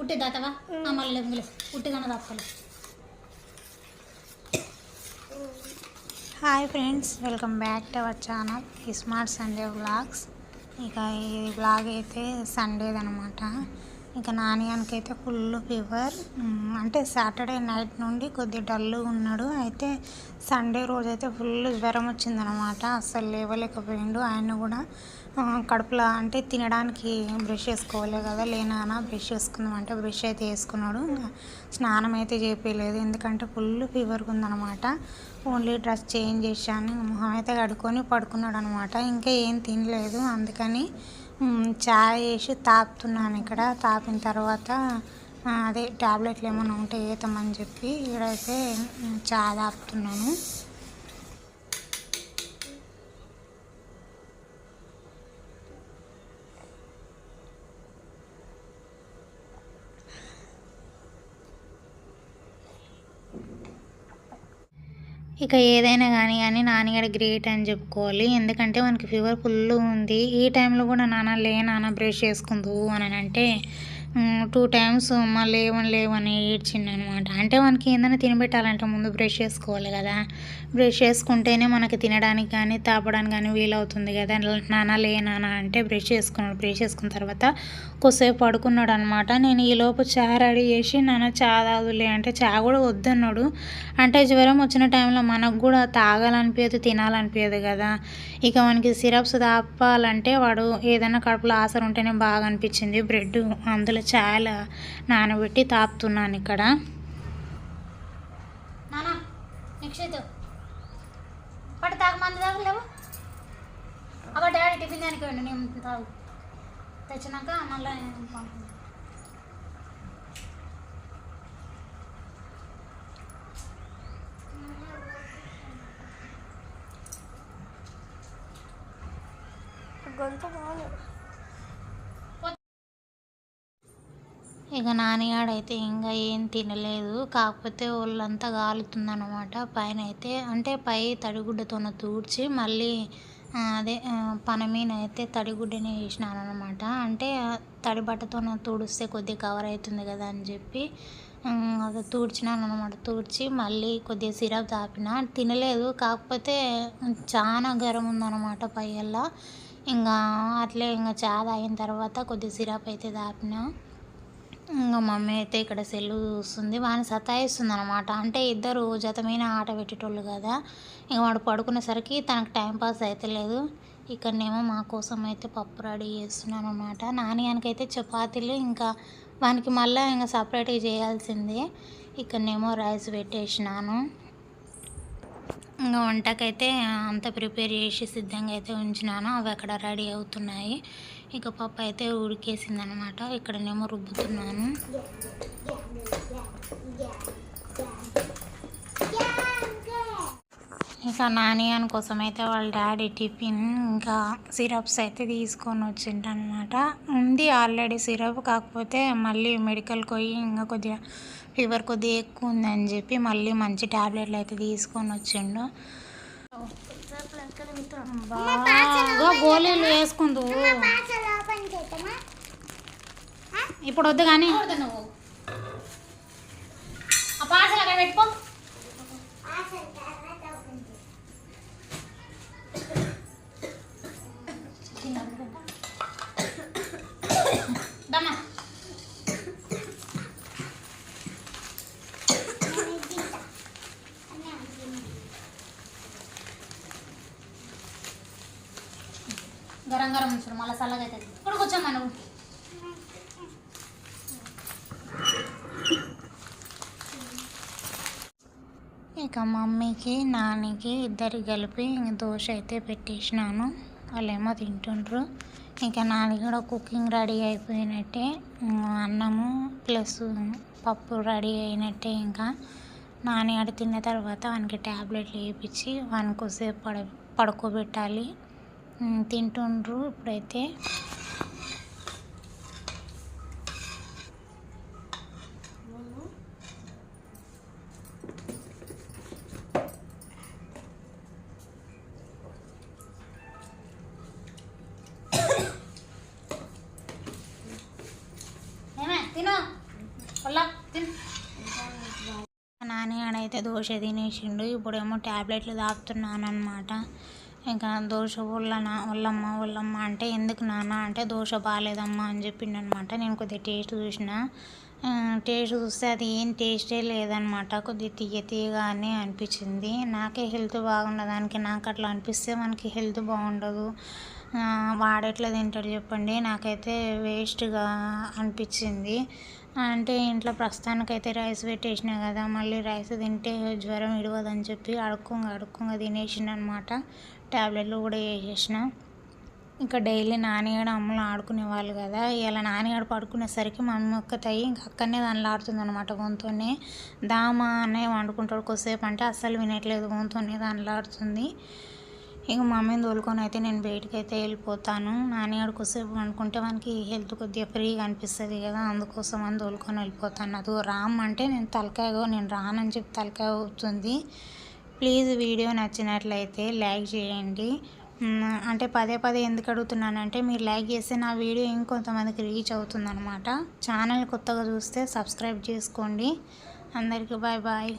ఉట్టి దాతవా మళ్ళీ ఉట్టిగానే దాక్కలు hi friends welcome back to our channel. Smart Sunday vlogs. ఇక ఈ వ్లాగ్ అయితే సండేది అనమాట ఇక నానియానికైతే అయితే ఫుల్ ఫీవర్. అంటే సాటర్డే నైట్ నుండి కొద్దిగా డల్గా ఉన్నాడు. అయితే సండే రోజు అయితే ఫుల్ జ్వరం వచ్చిందనమాట. అస్సలు లేవలేకపోయిండు. ఆయన కూడా కడుపులో అంటే తినడానికి బ్రష్ చేసుకోవాలి కదా లేనా బ్రష్ చేసుకుందాం అంటే బ్రష్ అయితే వేసుకున్నాడు. ఇంకా స్నానం అయితే చేయలేదు ఎందుకంటే ఫుల్ ఫీవర్గా ఉందనమాట. ఓన్లీ డ్రెస్ చేంజ్ చేశాను. మొహం అయితే కడుక్కొని పడుకున్నాడు అనమాట ఇంకా ఏం తినలేదు. అందుకని చాయ్ వేసి తాపుతున్నాను ఇక్కడ. తాపిన తర్వాత అదే ట్యాబ్లెట్లు ఏమైనా ఉంటే వేతామని చెప్పి ఇక్కడైతే చాయ్ తాపుతున్నాను. ఇక ఏదైనా కానీ కానీ నాన్నగారు గ్రేట్ అని చెప్పుకోవాలి. ఎందుకంటే మనకి ఫీవర్ ఫుల్ ఉంది. ఈ టైంలో కూడా నాన్న లే నాన్న బ్రష్ చేసుకుందు అని అంటే టూ టైమ్స్ మళ్ళీ లేవని లేవని ఏడ్చిండు అనమాట అంటే మనకి ఏదైనా తినబెట్టాలంటే ముందు బ్రష్ చేసుకోవాలి కదా. బ్రష్ చేసుకుంటేనే మనకి తినడానికి కానీ తాపడానికి కానీ వీలవుతుంది కదా. నానా లే నానా అంటే బ్రష్ చేసుకున్నాడు. బ్రష్ చేసుకున్న తర్వాత కొద్దిసేపు పడుకున్నాడు అనమాట నేను ఈ లోపు చా రెడీ చేసి నాన్న చా తాగులే అంటే చా కూడా వద్దన్నాడు. అంటే జ్వరం వచ్చిన టైంలో మనకు కూడా తాగాలనిపించదు తినాలనిపించదు కదా. ఇక మనకి సిరప్స్ తాపాలంటే వాడు ఏదైనా కడుపులో ఆసరు ఉంటేనే బాగా అనిపించింది. బ్రెడ్ అందులో చాలా నానబెట్టి తాపుతున్నాను ఇక్కడ. నానా నెక్స్ట్ పట్టు తాగు మంది తాగలేవు డాడీ టిఫిన్ దానికి వెండి నేను తాగు. తెచ్చినాక మళ్ళీ. గొంతు బాగుంది ఇక నాన్నగాడైతే ఇంకా ఏం తినలేదు. కాకపోతే ఒళ్ళంతా కాలుతుందన్నమాట పైన అయితే అంటే పై తడిగుడ్డతోన తూడ్చి మళ్ళీ అదే ఆ, పన మీద అయితే తడిగుడ్డనే వేసినాను అనమాట అంటే తడి బట్టతో తుడిస్తే కొద్దిగా కవర్ అవుతుంది కదా అని చెప్పి అది తూడ్చినాను అనమాట తూడ్చి మళ్ళీ కొద్దిగా సిరప్ తాపిన. తినలేదు. కాకపోతే చాలా గరం ఉందన్నమాట పైయల్లా ఇంకా అట్లే ఇంకా చా తాగిన తర్వాత కొద్దిగా సిరప్ అయితే తాపిన. ఇంకా మమ్మీ అయితే ఇక్కడ సెల్లు చూస్తుంది. వాడిని సతాయిస్తుంది అనమాట అంటే ఇద్దరు జతమైన ఆట పెట్టేటోళ్ళు కదా. ఇంక వాడు పడుకునేసరికి తనకు టైం పాస్ అయితే లేదు. ఇక్కడనేమో మా కోసం అయితే పప్పు రెడీ చేస్తున్నాను అనమాట నాన్నగానికైతే చపాతీలు ఇంకా వానికి మళ్ళీ ఇంకా సపరేట్గా చేయాల్సిందే. ఇక్కడనేమో రైస్ పెట్టేసినాను. ఇంకా వంటకైతే అంతా ప్రిపేర్ చేసి సిద్ధంగా అయితే ఉంచినాను. అవి అక్కడ రెడీ అవుతున్నాయి. ఇక పప్పు అయితే ఉడికేసింది అనమాట ఇక్కడనేమో రుబ్బుతున్నాను. ఇక నానియాన్ కోసం అయితే వాళ్ళ డాడీ టిఫిన్ ఇంకా సిరప్స్ అయితే తీసుకొని వచ్చిండనమాట. ఉంది ఆల్రెడీ సిరప్ కాకపోతే మళ్ళీ మెడికల్కి పోయి ఇంకా కొద్దిగా ఫీవర్ కొద్దిగా ఎక్కువ ఉందని చెప్పి మళ్ళీ మంచి ట్యాబ్లెట్లు అయితే తీసుకొని వచ్చిండు. బాగా గోళీలు వేసుకుందు. ఇప్పుడు వద్దు కానీ పెట్టుకో. గరం గరం ఉంచుడు మళ్ళీ చల్లగా అవుతుంది. ఇప్పుడు కూర్చోమ్మా నువ్వు. ఇక మమ్మీకి నాన్నకి ఇద్దరు కలిపి ఇంక దోశ అయితే పెట్టేసినాను. వాళ్ళేమో తింటుండ్రు. ఇంకా నాన్న కూడా కుకింగ్ రెడీ అయిపోయినట్టే అన్నము ప్లస్ పప్పు రెడీ అయినట్టే ఇంకా. నాని ఆడ తిన్న తర్వాత వానికి ట్యాబ్లెట్లు వేయించి వానికి సేపు పడ పడుకోబెట్టాలి. తింటుండ్రు ఇప్పుడైతే. తిను. నాన్నగాడైతే దోశ తినేసిండు. ఇప్పుడేమో ట్యాబ్లెట్లు తాగుతున్నాను అనమాట ఇంకా దోశ వల్లనా వాళ్ళమ్మ వాళ్ళమ్మ అంటే ఎందుకు నాన్న అంటే దోశ బాగాలేదమ్మా అని చెప్పిండు అనమాట నేను కొద్దిగా టేస్ట్ చూసిన. టేస్ట్ చూస్తే అది ఏం టేస్టే లేదనమాట. కొద్దిగా తీయ తీయగానే అనిపించింది. నాకే హెల్త్ బాగుండదానికి నాకు అట్లా అనిపిస్తే మనకి హెల్త్ బాగుండదు. ఆ, వాడెట్లా తింటాడు చెప్పండి. నాకైతే వేస్ట్గా అనిపించింది. అంటే ఇంట్లో ప్రస్తుతానికైతే రైస్ పెట్టేసిన కదా మళ్ళీ రైస్ తింటే జ్వరం ఇడవదని చెప్పి అడుక్కుంగా అడుక్కుంగా తినేసిండనమాట. ట్యాబ్లెట్లు కూడా వేసేసిన. ఇంకా డైలీ నాన్నగాడు అమ్మలు ఆడుకునేవాళ్ళు కదా ఇలా నాన్నగాడు పడుకునేసరికి మా అమ్మ ఒక్క తయ్యి ఇంకా అక్కడనే దానిలో ఆడుతుంది అనమాట గొంతునే. దామా అనే వండుకుంటాడు కొద్దిసేపు అంటే అస్సలు వినట్లేదు గొంతునే దానిలో ఆడుతుంది. ఇంక మా మమ్మీని తోలుకొని అయితే నేను బయటికి అయితే వెళ్ళిపోతాను. నాన్నగాడు కొద్దిసేపు వండుకుంటే మనకి హెల్త్ కొద్దిగా ఫ్రీగా అనిపిస్తుంది కదా అందుకోసం అని తోలుకొని వెళ్ళిపోతాను. అది రామ్ అంటే నేను తలకాయ నేను రానని చెప్పి తలకాయ అవుతుంది ప్లీజ్ వీడియో నచ్చినట్లయితే లైక్ చేయండి. అంటే పదే పదే ఎందుకు అడుగుతున్నానంటే మీరు లైక్ చేస్తే నా వీడియో ఇంకొంతమందికి రీచ్ అవుతుందన్నమాట. ఛానల్ కొత్తగా చూస్తే సబ్స్క్రైబ్ చేసుకోండి. అందరికీ బాయ్ బాయ్